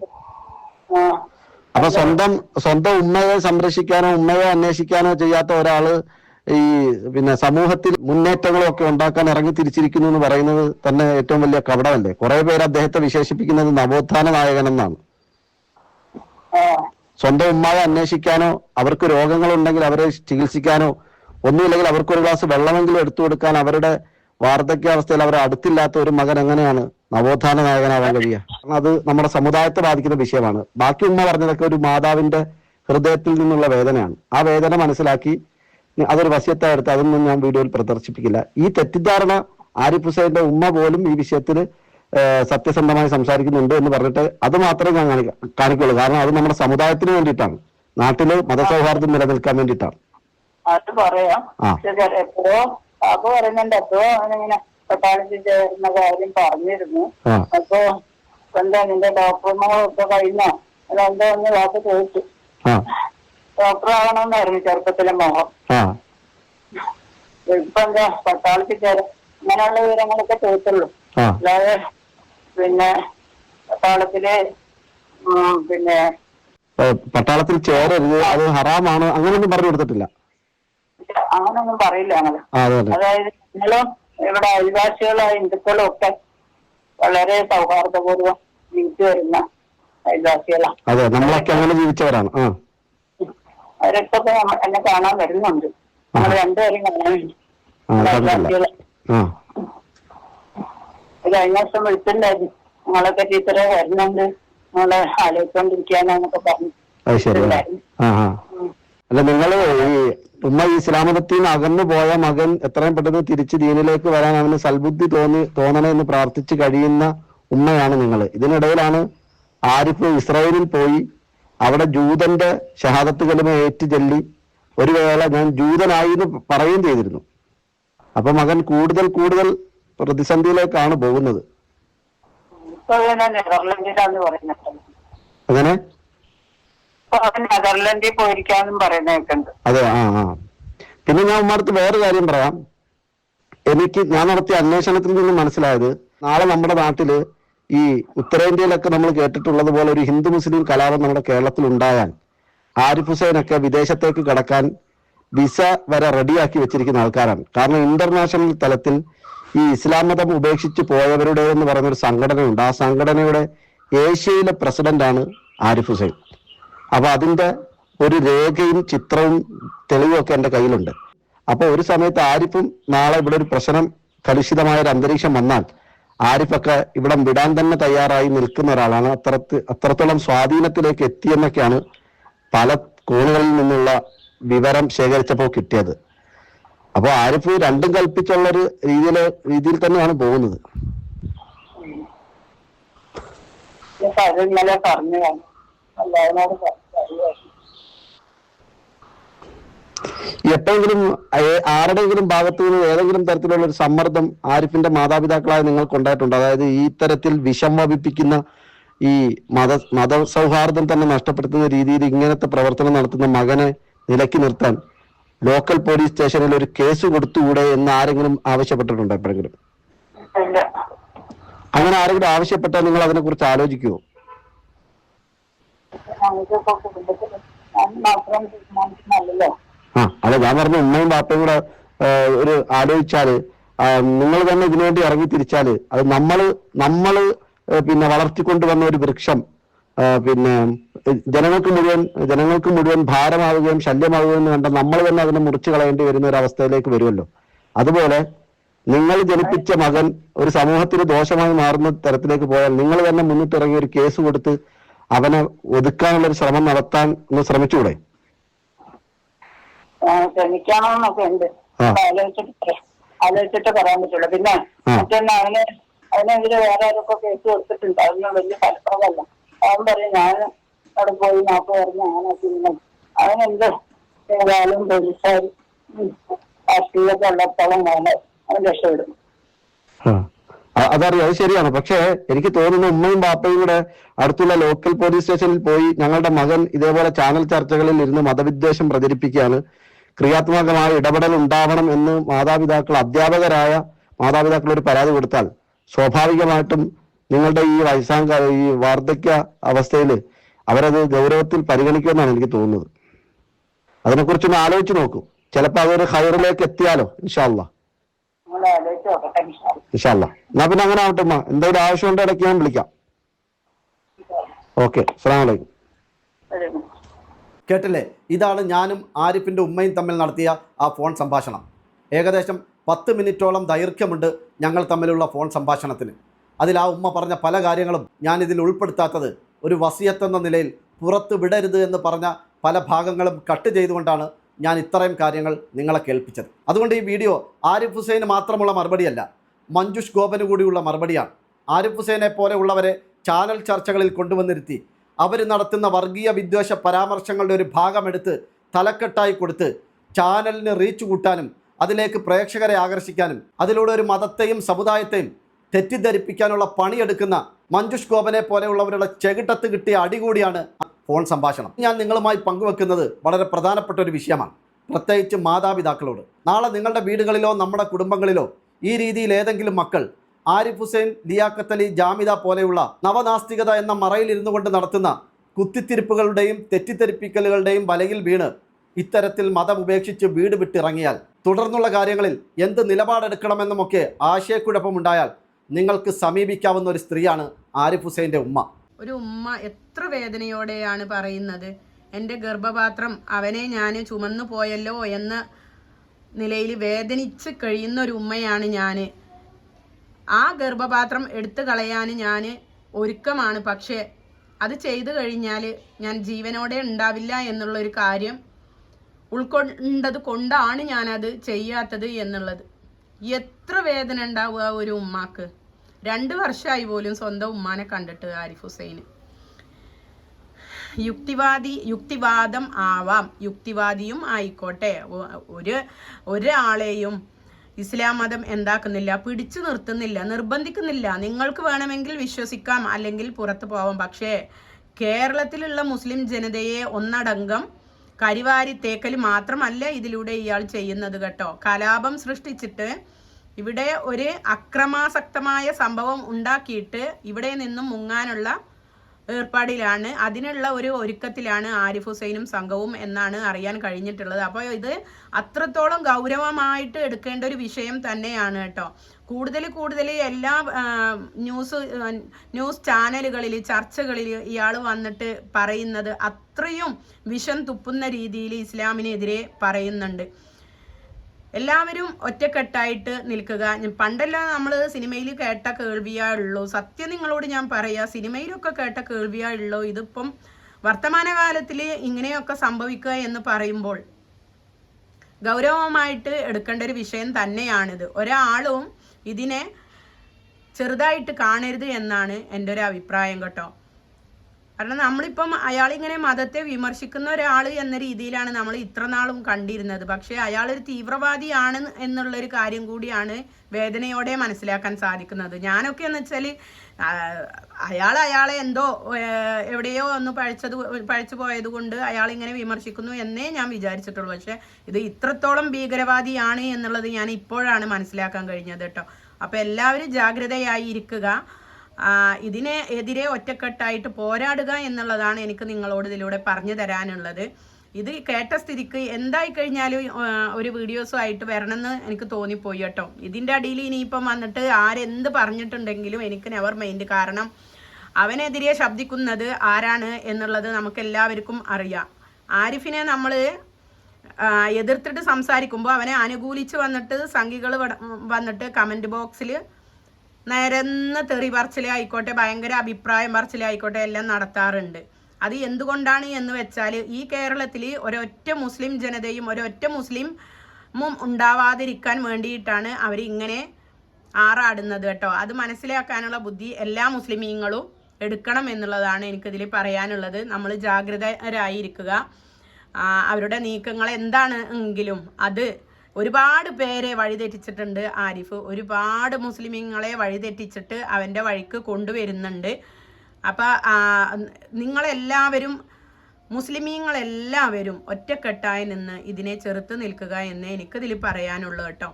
അപ്പൊ സ്വന്തം സ്വന്തം ഉമ്മയെ സംരക്ഷിക്കാനോ ഉമ്മയെ അന്വേഷിക്കാനോ ചെയ്യാത്ത ഒരാൾ ഈ പിന്നെ സമൂഹത്തിൽ മുന്നേറ്റങ്ങളും ഒക്കെ ഉണ്ടാക്കാൻ ഇറങ്ങി തിരിച്ചിരിക്കുന്നു എന്ന് പറയുന്നത് തന്നെ ഏറ്റവും വലിയ കപടമല്ലേ? കുറെ പേര് അദ്ദേഹത്തെ വിശേഷിപ്പിക്കുന്നത് നവോത്ഥാന നായകൻ എന്നാണ്. സ്വന്തം ഉമ്മയെ അന്വേഷിക്കാനോ അവർക്ക് രോഗങ്ങളുണ്ടെങ്കിൽ അവരെ ചികിത്സിക്കാനോ ഒന്നുമില്ലെങ്കിൽ അവർക്ക് ഒരു ഗ്ലാസ് വെള്ളമെങ്കിലും എടുത്തു കൊടുക്കാൻ അവരുടെ വാർദ്ധക്യാവസ്ഥയിൽ അവരെ അടുത്തില്ലാത്ത ഒരു മകൻ എങ്ങനെയാണ് നവോത്ഥാന നായകനാവാൻ കഴിയുക. കാരണം അത് നമ്മുടെ സമുദായത്തെ ബാധിക്കുന്ന വിഷയമാണ്. ബാക്കി ഉമ്മ പറഞ്ഞതൊക്കെ ഒരു മാതാവിന്റെ ഹൃദയത്തിൽ നിന്നുള്ള വേദനയാണ്. ആ വേദന മനസ്സിലാക്കി അതൊരു വസ്യത്തായെടുത്ത് അതൊന്നും ഞാൻ വീഡിയോയിൽ പ്രദർശിപ്പിക്കില്ല. ഈ തെറ്റിദ്ധാരണ ആരിഫ് ഹുസൈന്റെ ഉമ്മ പോലും ഈ വിഷയത്തിൽ സത്യസന്ധമായി സംസാരിക്കുന്നുണ്ട് എന്ന് പറഞ്ഞിട്ട് അത് മാത്രമേ ഞാൻ കാണിക്കുള്ളൂ. കാരണം അത് നമ്മുടെ സമുദായത്തിന് വേണ്ടിയിട്ടാണ്. നാട്ടിൽ മതസൗഹാർദ്ദം നിലനിൽക്കാൻ വേണ്ടിയിട്ടാണ്. അത് പറയാം. പാപ്പ പറയുന്നുണ്ട്. എപ്പോഴോ അവനിങ്ങനെ പട്ടാളത്തിൽ ചേർന്ന കാര്യം പറഞ്ഞിരുന്നു. അപ്പൊ എന്താ നിന്റെ ഡോക്ടർമാരൊക്കെ കഴിഞ്ഞോ അതെന്താ ഒന്ന് വാക്ക് ചോദിച്ചു ഡോക്ടർ ആവണമെന്നായിരുന്നു ചെറുപ്പത്തിലെ മോഹം. ഇപ്പൊ എന്താ പട്ടാളത്തിൽ ചേരും അങ്ങനെയുള്ള വിവരങ്ങളൊക്കെ ചോദിച്ചുള്ളൂ അല്ലാതെ പിന്നെ പട്ടാളത്തിൽ പിന്നെ പട്ടാളത്തിൽ ചേരരുത് അത് ഹറാമാണ് അങ്ങനെയൊന്നും പറഞ്ഞു കൊടുത്തിട്ടില്ല. അങ്ങനൊന്നും പറയില്ല ഞങ്ങൾ. അതെ അതെ. അതായത് നിങ്ങളും ഇവിടെ അയൽവാസികളായ ഹിന്ദുക്കളും ഒക്കെ വളരെ സൗഹാർദ്ദപൂർവം ജീവിച്ചു വരുന്ന അയൽവാസികളാണ് അതെ നമ്മളൊക്കെ അങ്ങനെ ജീവിച്ചവരാണ്. അവരൊക്കെ എന്നെ കാണാൻ വരുന്നുണ്ട്. നമ്മൾ രണ്ടുപേരും കണ്ടിട്ടില്ല. അയൽവാസികളെ. കഴിഞ്ഞ ദിവസം വിളിച്ചിട്ടുണ്ടായിരുന്നു. നിങ്ങളൊക്കെ ടീച്ചറെ വരുന്നുണ്ട്. നിങ്ങളെ ആലോചിച്ചോണ്ടിരിക്കാന്നൊക്കെ പറഞ്ഞു. അല്ല നിങ്ങൾ ഈ ഉമ്മ ഈ ഇസ്ലാമതത്തിൽ നിന്ന് അകന്നു പോയ മകൻ എത്രയും പെട്ടെന്ന് തിരിച്ച് ദീനിലേക്ക് വരാൻ അവന് സൽബുദ്ധി തോന്നി തോന്നണേ എന്ന് പ്രാർത്ഥിച്ച് കഴിയുന്ന ഉമ്മയാണ് നിങ്ങൾ. ഇതിനിടയിലാണ് ആരിഫ് ഇസ്രായേലിൽ പോയി അവിടെ ജൂതന്റെ ഷഹാദത്ത് കലിമ ഏറ്റു ചൊല്ലി ഒരു വേള ഞാൻ ജൂതനായി എന്ന് പറയുകയും ചെയ്തിരുന്നു. അപ്പൊ മകൻ കൂടുതൽ കൂടുതൽ പ്രതിസന്ധിയിലേക്കാണ് പോകുന്നത്. അങ്ങനെ നെതർലൻഡിൽ പോയിരിക്കാന്നും അതെ ആ ആ. പിന്നെ ഞാൻ ഉമ്മടുത്ത് വേറെ കാര്യം പറയാം. എനിക്ക് ഞാൻ നടത്തിയ അന്വേഷണത്തിൽ നിന്ന് മനസ്സിലായത് നാളെ നമ്മുടെ നാട്ടിൽ ഈ ഉത്തരേന്ത്യയിലൊക്കെ നമ്മൾ കേട്ടിട്ടുള്ളത് പോലെ ഒരു ഹിന്ദു മുസ്ലിം കലാപം നമ്മുടെ കേരളത്തിൽ ഉണ്ടായാൽ ആരിഫ് ഹുസൈനൊക്കെ വിദേശത്തേക്ക് കടക്കാൻ വിസ വരെ റെഡിയാക്കി വെച്ചിരിക്കുന്ന ആൾക്കാരാണ്. കാരണം ഇന്റർനാഷണൽ തലത്തിൽ ഈ ഇസ്ലാം മതം ഉപേക്ഷിച്ച് പോയവരുടെ എന്ന് പറയുന്ന ഒരു സംഘടനയുണ്ട്. ആ സംഘടനയുടെ ഏഷ്യയിലെ പ്രസിഡന്റാണ് ആരിഫ് ഹുസൈൻ. അപ്പൊ അതിന്റെ ഒരു രേഖയും ചിത്രവും തെളിവും ഒക്കെ എന്റെ കയ്യിലുണ്ട്. അപ്പൊ ഒരു സമയത്ത് ആരിഫും നാളെ ഇവിടെ ഒരു പ്രശ്നം കലുഷിതമായ ഒരു അന്തരീക്ഷം വന്നാൽ ആരിഫൊക്കെ ഇവിടം വിടാൻ തന്നെ തയ്യാറായി നിൽക്കുന്ന ഒരാളാണ്. അത്രത്ത് അത്രത്തോളം സ്വാധീനത്തിലേക്ക് എത്തിയെന്നൊക്കെയാണ് പല കോണുകളിൽ നിന്നുള്ള വിവരം ശേഖരിച്ചപ്പോൾ കിട്ടിയത്. അപ്പോൾ ആരിഫ് രണ്ടും കൽപ്പിച്ചുള്ള ഒരു രീതിയിൽ രീതിയിൽ തന്നെയാണ് പോകുന്നത്. പറഞ്ഞു എല്ലാവരോട് എപ്പോഴെങ്കിലും ആരുടെങ്കിലും ആരുടെയെങ്കിലും ഭാഗത്തു നിന്ന് ഏതെങ്കിലും തരത്തിലുള്ള ഒരു സമ്മർദ്ദം ആരിഫിന്റെ മാതാപിതാക്കളായി നിങ്ങൾക്ക് ഉണ്ടായിട്ടുണ്ട്? അതായത് ഈ തരത്തിൽ വിഷം വപിപ്പിക്കുന്ന ഈ മത മതസൗഹാർദ്ദം തന്നെ നഷ്ടപ്പെടുത്തുന്ന രീതിയിൽ ഇങ്ങനത്തെ പ്രവർത്തനം നടത്തുന്ന മകനെ നിലക്കി നിർത്താൻ ലോക്കൽ പോലീസ് സ്റ്റേഷനിൽ ഒരു കേസ് കൊടുത്തുകൂടെ എന്ന് ആരെങ്കിലും ആവശ്യപ്പെട്ടിട്ടുണ്ടോ എപ്പോഴെങ്കിലും അങ്ങനെ ആരെങ്കിലും ആവശ്യപ്പെട്ടാൽ നിങ്ങൾ അതിനെ കുറിച്ച് ആലോചിക്കുമോ ഞാൻ അല്ല ഞാൻ പറഞ്ഞ ഉമ്മയും ബാപ്പയും കൂടെ ഒരു ആലോചിച്ചാൽ നിങ്ങൾ തന്നെ ഇതിനുവേണ്ടി ഇറങ്ങി തിരിച്ചാൽ അത് നമ്മൾ നമ്മൾ പിന്നെ പിന്നെ വളർത്തിക്കൊണ്ടുവന്ന ഒരു വൃക്ഷം പിന്നെ ജനങ്ങൾക്ക് മുഴുവൻ ജനങ്ങൾക്ക് മുഴുവൻ ഭാരമാവുകയും ശല്യമാവുകയും എന്ന് കണ്ട നമ്മൾ തന്നെ അതിനെ മുറിച്ചു കളയേണ്ടി വരുന്ന ഒരു അവസ്ഥയിലേക്ക് വരുമല്ലോ. അതുപോലെ നിങ്ങൾ ജനിപ്പിച്ച മകൻ ഒരു സമൂഹത്തിന് ദോഷമായി മാറുന്ന തരത്തിലേക്ക് പോയാൽ നിങ്ങൾ തന്നെ മുന്നിട്ടിറങ്ങി ഒരു കേസ് കൊടുത്ത് അവനെ ഒതുക്കാനുള്ള ഒരു ശ്രമം നടത്താൻ ഒന്ന് ശ്രമിച്ചുകൂടെ ഉണ്ട്. അപ്പൊ ആലോചിച്ചിട്ട് പറയാം. ആലോചിച്ചിട്ട് പറയാൻ പറ്റുള്ളൂ. പിന്നെ. മറ്റൊന്ന് അവന് അവനെതിരെ വേറെ ആരൊക്കെ കേസ് കൊടുത്തിട്ടുണ്ട്. അതൊന്നും വലിയ ഫലപ്രദമല്ല. അവൻ പറയും ഞാൻ അവിടെ പോയി നോക്കി പറഞ്ഞു അങ്ങനെ പിന്നെ അവനെന്ത് ഏതായാലും പോലീസുകാർ രാഷ്ട്രീയമൊക്കെ ഉള്ളപ്പോഴും അവൻ രക്ഷപ്പെടും അതറിയാം അത് ശരിയാണ്. പക്ഷേ എനിക്ക് തോന്നുന്നു ഉമ്മയും ബാപ്പയും കൂടെ അടുത്തുള്ള ലോക്കൽ പോലീസ് സ്റ്റേഷനിൽ പോയി ഞങ്ങളുടെ മകൻ ഇതേപോലെ ചാനൽ ചർച്ചകളിൽ ഇരുന്ന് മതവിദ്വേഷം പ്രചരിപ്പിക്കുകയാണ്. ക്രിയാത്മകമായ ഇടപെടൽ ഉണ്ടാവണം എന്ന് മാതാപിതാക്കൾ അധ്യാപകരായ മാതാപിതാക്കൾ ഒരു പരാതി കൊടുത്താൽ സ്വാഭാവികമായിട്ടും നിങ്ങളുടെ ഈ വയസ്സാങ്ക ഈ വാർദ്ധക്യ അവസ്ഥയിൽ അവരത് ഗൗരവത്തിൽ പരിഗണിക്കുമെന്നാണ് എനിക്ക് തോന്നുന്നത്. അതിനെക്കുറിച്ചൊന്ന് ആലോചിച്ച് നോക്കൂ. ചിലപ്പോൾ അതൊരു ഹൈറിലേക്ക് എത്തിയാലോ ഇൻഷാല്ല ഇൻഷാല്ല എന്നാ പിന്നെ അങ്ങനെ ആവട്ടെ അമ്മ എന്തെങ്കിലും ആവശ്യമുണ്ട് ഇടയ്ക്ക് ഞാൻ വിളിക്കാം. ഓക്കെ. അസ്സാം വലൈക്കും ശരി. കേട്ടില്ലേ? ഇതാണ് ഞാനും ആരിഫിന്റെ ഉമ്മയും തമ്മിൽ നടത്തിയ ആ ഫോൺ സംഭാഷണം. ഏകദേശം പത്ത് മിനിറ്റോളം ദൈർഘ്യമുണ്ട് ഞങ്ങൾ തമ്മിലുള്ള ഫോൺ സംഭാഷണത്തിന്. അതിൽ ആ ഉമ്മ പറഞ്ഞ പല കാര്യങ്ങളും ഞാൻ ഇതിൽ ഉൾപ്പെടുത്താത്തത് ഒരു വസിയത്തെന്ന നിലയിൽ പുറത്ത് വിടരുത് എന്ന് പറഞ്ഞ പല ഭാഗങ്ങളും കട്ട് ചെയ്തുകൊണ്ടാണ് ഞാൻ ഇത്രയും കാര്യങ്ങൾ നിങ്ങളെ കേൾപ്പിച്ചത്. അതുകൊണ്ട് ഈ വീഡിയോ ആരിഫ് ഹുസൈന് മാത്രമുള്ള മറുപടിയല്ല മഞ്ജുഷ് ഗോപന് കൂടിയുള്ള മറുപടിയാണ്. ആരിഫ് ഹുസൈനെ പോലെയുള്ളവരെ ചാനൽ ചർച്ചകളിൽ കൊണ്ടുവന്നിരുത്തി അവർ നടത്തുന്ന വർഗീയ വിദ്വേഷ പരാമർശങ്ങളുടെ ഒരു ഭാഗമെടുത്ത് തലക്കെട്ടായി കൊടുത്ത് ചാനലിന് റീച്ച് കൂട്ടാനും അതിലേക്ക് പ്രേക്ഷകരെ ആകർഷിക്കാനും അതിലൂടെ ഒരു മതത്തെയും സമുദായത്തെയും തെറ്റിദ്ധരിപ്പിക്കാനുള്ള പണിയെടുക്കുന്ന മഞ്ജുഷ് ഗോപനെ പോലെയുള്ളവരുടെ ചെകിട്ടത്ത് കിട്ടിയ അടികൂടിയാണ് ഫോൺ സംഭാഷണം. ഞാൻ നിങ്ങളുമായി പങ്കുവെക്കുന്നത് വളരെ പ്രധാനപ്പെട്ട ഒരു വിഷയമാണ്. പ്രത്യേകിച്ച് മാതാപിതാക്കളോട്. നാളെ നിങ്ങളുടെ വീടുകളിലോ നമ്മുടെ കുടുംബങ്ങളിലോ ഈ രീതിയിൽ ഏതെങ്കിലും മക്കൾ ആരിഫ് ഹുസൈൻ ലിയാഖത്ത് അലി ജാമിദ പോലെയുള്ള നവനാസ്തികത എന്ന മറയിൽ ഇരുന്നു കൊണ്ട് നടത്തുന്ന കുത്തിത്തിരിപ്പുകളുടെയും തെറ്റിദ്ധരിപ്പിക്കലുകളുടെയും വലയിൽ വീണ് ഇത്തരത്തിൽ മതം ഉപേക്ഷിച്ച് വീട് വിട്ടിറങ്ങിയാൽ തുടർന്നുള്ള കാര്യങ്ങളിൽ എന്ത് നിലപാടെടുക്കണമെന്നുമൊക്കെ ആശയക്കുഴപ്പമുണ്ടായാൽ നിങ്ങൾക്ക് സമീപിക്കാവുന്ന ഒരു സ്ത്രീയാണ് ആരിഫ് ഹുസൈന്റെ ഉമ്മ. ഒരു ഉമ്മ എത്ര വേദനയോടെയാണ് പറയുന്നത്? എന്റെ ഗർഭപാത്രം അവനെ ഞാൻ ചുമന്നു പോയല്ലോ എന്ന നിലയിൽ വേദനിച്ച് കഴിയുന്ന ഒരു ഉമ്മയാണ് ഞാൻ ആ ഗർഭപാത്രം എടുത്തു കളയാൻ ഞാൻ ഒരുക്കമാണ്. പക്ഷേ അത് ചെയ്തു കഴിഞ്ഞാൽ ഞാൻ ജീവനോടെ ഉണ്ടാവില്ല എന്നുള്ളൊരു കാര്യം ഉൾക്കൊണ്ടത് കൊണ്ടാണ് ഞാനത് ചെയ്യാത്തത് എന്നുള്ളത്. എത്ര വേദന ഉണ്ടാവുക ഒരു ഉമ്മാക്ക്? രണ്ട് വർഷമായി പോലും സ്വന്തം ഉമ്മാനെ കണ്ടിട്ട് ആരിഫ് ഹുസൈൻ യുക്തിവാദി യുക്തിവാദം ആവാം. യുക്തിവാദിയും ആയിക്കോട്ടെ. ഒരു ഒരാളെയും ഇസ്ലാം മതം എന്താക്കുന്നില്ല പിടിച്ചു നിർത്തുന്നില്ല നിർബന്ധിക്കുന്നില്ല. നിങ്ങൾക്ക് വേണമെങ്കിൽ വിശ്വസിക്കാം അല്ലെങ്കിൽ പുറത്തു പോവാം. പക്ഷേ കേരളത്തിലുള്ള മുസ്ലിം ജനതയെ ഒന്നടങ്കം കരിവാരി തേക്കൽ മാത്രമല്ല ഇതിലൂടെ ഇയാൾ ചെയ്യുന്നത് കേട്ടോ. കലാപം സൃഷ്ടിച്ചിട്ട് ഇവിടെ ഒരു അക്രമാസക്തമായ സംഭവം ഉണ്ടാക്കിയിട്ട് ഇവിടെ നിന്നും മുങ്ങാനുള്ള ഏർപ്പാടിലാണ്. അതിനുള്ള ഒരു ഒരുക്കത്തിലാണ് ആരിഫ് ഹുസൈനും സംഘവും എന്നാണ് അറിയാൻ കഴിഞ്ഞിട്ടുള്ളത്. അപ്പോൾ ഇത് അത്രത്തോളം ഗൗരവമായിട്ട് എടുക്കേണ്ട ഒരു വിഷയം തന്നെയാണ് കേട്ടോ. കൂടുതൽ കൂടുതൽ എല്ലാ ന്യൂസ് ന്യൂസ് ചാനലുകളിൽ ചർച്ചകളിൽ ഇയാൾ വന്നിട്ട് പറയുന്നത് അത്രയും വിഷം തുപ്പുന്ന രീതിയിൽ ഇസ്ലാമിനെതിരെ പറയുന്നുണ്ട്. എല്ലാവരും ഒറ്റക്കെട്ടായിട്ട് നിൽക്കുക. പണ്ടെല്ലാം നമ്മൾ സിനിമയിൽ കേട്ട കേൾവിയാ ഉള്ളൂ. സത്യം നിങ്ങളോട് ഞാൻ പറയാ സിനിമയിലൊക്കെ കേട്ട കേൾവിയാ ഉള്ളൂ. ഇതിപ്പം വർത്തമാനകാലത്തിൽ ഇങ്ങനെയൊക്കെ സംഭവിക്കുക എന്ന് പറയുമ്പോൾ ഗൗരവമായിട്ട് എടുക്കേണ്ട ഒരു വിഷയം തന്നെയാണിത്. ഒരാളും ഇതിനെ ചെറുതായിട്ട് കാണരുത് എന്നാണ് എന്റെ ഒരു അഭിപ്രായം കേട്ടോ. കാരണം നമ്മളിപ്പം അയാളിങ്ങനെ മതത്തെ വിമർശിക്കുന്ന ഒരാൾ എന്ന രീതിയിലാണ് നമ്മൾ ഇത്ര നാളും കണ്ടിരുന്നത്. പക്ഷേ ഒരു തീവ്രവാദിയാണ് എന്നുള്ളൊരു കാര്യം കൂടിയാണ് വേദനയോടെ മനസ്സിലാക്കാൻ സാധിക്കുന്നത്. ഞാനൊക്കെ എന്ന് വെച്ചാൽ അയാൾ അയാളെ എന്തോ എവിടെയോ ഒന്ന് പഴിച്ചത് പഴിച്ചു പോയത് കൊണ്ട് അയാൾ ഇങ്ങനെ വിമർശിക്കുന്നു എന്നേ ഞാൻ വിചാരിച്ചിട്ടുള്ളൂ. പക്ഷേ ഇത് ഇത്രത്തോളം ഭീകരവാദിയാണ് എന്നുള്ളത് ഞാൻ ഇപ്പോഴാണ് മനസ്സിലാക്കാൻ കഴിഞ്ഞത് കേട്ടോ. അപ്പോൾ എല്ലാവരും ജാഗ്രതയായി ഇരിക്കുക. ഇതിനെ എതിരെ ഒറ്റക്കെട്ടായിട്ട് പോരാടുക എന്നുള്ളതാണ് എനിക്ക് നിങ്ങളോട് ഇതിലൂടെ പറഞ്ഞു തരാനുള്ളത്. ഇത് കേട്ട സ്ഥിതിക്ക് എന്തായി കഴിഞ്ഞാലും ഒരു വീഡിയോസും ആയിട്ട് വരണമെന്ന് എനിക്ക് തോന്നിപ്പോയി കേട്ടോ. ഇതിന്റെ അടിയിൽ ഇനിയിപ്പം വന്നിട്ട് ആരെന്ത് പറഞ്ഞിട്ടുണ്ടെങ്കിലും എനിക്ക് നെവർ മൈൻഡ് കാരണം അവനെതിരെ ശബ്ദിക്കുന്നത് ആരാണ് എന്നുള്ളത് നമുക്ക് എല്ലാവർക്കും അറിയാം. ആരിഫിനെ നമ്മൾ എതിർത്തിട്ട് സംസാരിക്കുമ്പോൾ അവനെ അനുകൂലിച്ച് വന്നിട്ട് സംഘികൾ വന്നിട്ട് കമന്റ് ബോക്സിൽ നിരന്ന തെറി പറച്ചിലായിക്കോട്ടെ ഭയങ്കര അഭിപ്രായം പറച്ചിലായിക്കോട്ടെ എല്ലാം നടത്താറുണ്ട്. അത് എന്തുകൊണ്ടാണ് എന്ന് വെച്ചാൽ ഈ കേരളത്തിൽ ഒരൊറ്റ മുസ്ലിം ജനതയും ഒരൊറ്റ മുസ്ലിമും ഉണ്ടാവാതിരിക്കാൻ വേണ്ടിയിട്ടാണ് അവർ ഇങ്ങനെ ആറാടുന്നത് കേട്ടോ. അത് മനസ്സിലാക്കാനുള്ള ബുദ്ധി എല്ലാ മുസ്ലിമീങ്ങളും എടുക്കണം എന്നുള്ളതാണ് എനിക്കിതിൽ പറയാനുള്ളത്. നമ്മൾ ജാഗ്രതരായിരിക്കുക. അവരുടെ നീക്കങ്ങൾ എന്താണ് എങ്കിലും അത് ഒരുപാട് പേരെ വഴിതെറ്റിച്ചിട്ടുണ്ട് ആരിഫ്. ഒരുപാട് മുസ്ലിമീങ്ങളെ വഴിതെറ്റിച്ചിട്ട് അവന്റെ വഴിക്ക് കൊണ്ടുവരുന്നുണ്ട്. അപ്പോൾ നിങ്ങളെല്ലാവരും മുസ്ലിമീങ്ങളെല്ലാവരും ഒറ്റക്കെട്ടായി നിന്ന് ഇതിനെ ചെറുത്ത് നിൽക്കുക എന്ന് എനിക്കതിൽ പറയാനുള്ളൂ കേട്ടോ.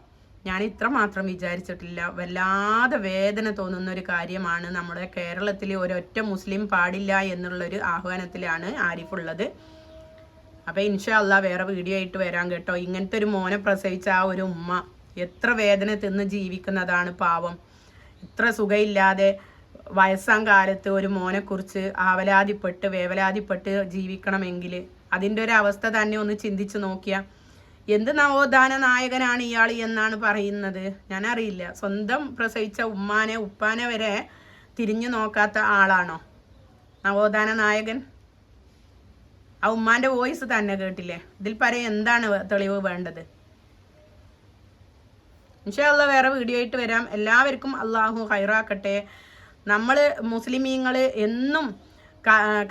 ഞാൻ ഇത്ര മാത്രം വിചാരിച്ചിട്ടില്ല. വല്ലാതെ വേദന തോന്നുന്ന ഒരു കാര്യമാണ് നമ്മുടെ കേരളത്തിൽ ഒരൊറ്റ മുസ്ലിം പാടില്ല എന്നുള്ളൊരു ആഹ്വാനത്തിലാണ് ആരിഫുള്ളത് അപ്പോൾ ഇൻഷാ അല്ലാ വേറെ വീഡിയോ ആയിട്ട് വരാൻ കേട്ടോ. ഇങ്ങനത്തെ ഒരു മോനെ പ്രസവിച്ച ആ ഒരു ഉമ്മ എത്ര വേദന തിന്ന് ജീവിക്കുന്നതാണ് പാവം. എത്ര സുഖമില്ലാതെ വയസ്സാം കാലത്ത് ഒരു മോനെക്കുറിച്ച് ആവലാതിപ്പെട്ട് വേവലാതിപ്പെട്ട് ജീവിക്കണമെങ്കിൽ അതിന്റെ ഒരു അവസ്ഥ തന്നെ ഒന്ന് ചിന്തിച്ചു നോക്കിയാൽ എന്ത് നവോത്ഥാന നായകനാണ് ഇയാൾ എന്നാണ് പറയുന്നത്? ഞാൻ അറിയില്ല സ്വന്തം പ്രസവിച്ച ഉമ്മാനെ ഉപ്പാനെ വരെ തിരിഞ്ഞു നോക്കാത്ത ആളാണോ? നവോത്ഥാന നായകൻ? ആ ഉമ്മാന്റെ വോയിസ് തന്നെ കേട്ടില്ലേ? ഇതിൽ പറയും എന്താണ് തെളിവ് വേണ്ടത്? ഇൻഷാല്ല വേറെ വീഡിയോ ആയിട്ട് വരാം. എല്ലാവർക്കും അള്ളാഹു ഹൈറാക്കട്ടെ. നമ്മൾ മുസ്ലിമീങ്ങൾ എന്നും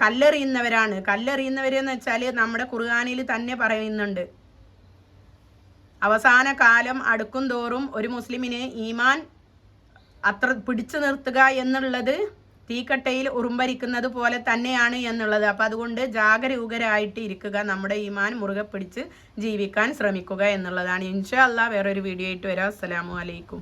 കല്ലെറിയുന്നവരാണ്. കല്ലെറിയുന്നവരെന്ന് വെച്ചാൽ നമ്മുടെ ഖുർആാനിൽ തന്നെ പറയുന്നുണ്ട്. അവസാന കാലം അടുക്കും തോറും ഒരു മുസ്ലിമിന് ഈമാൻ അത്ര പിടിച്ചു നിർത്തുക എന്നുള്ളത് തീക്കട്ടയിൽ ഉറുമ്പരിക്കുന്നത് പോലെ തന്നെയാണ് എന്നുള്ളത്. അപ്പം അതുകൊണ്ട് ജാഗരൂകരായിട്ട് ഇരിക്കുക നമ്മുടെ ഈമാൻ മുറുകെ പിടിച്ച് ജീവിക്കാൻ ശ്രമിക്കുക എന്നുള്ളതാണ്. ഇൻഷാ അല്ലാ വേറൊരു വീഡിയോ ആയിട്ട് വരാം. അസ്സലാമു അലൈക്കും.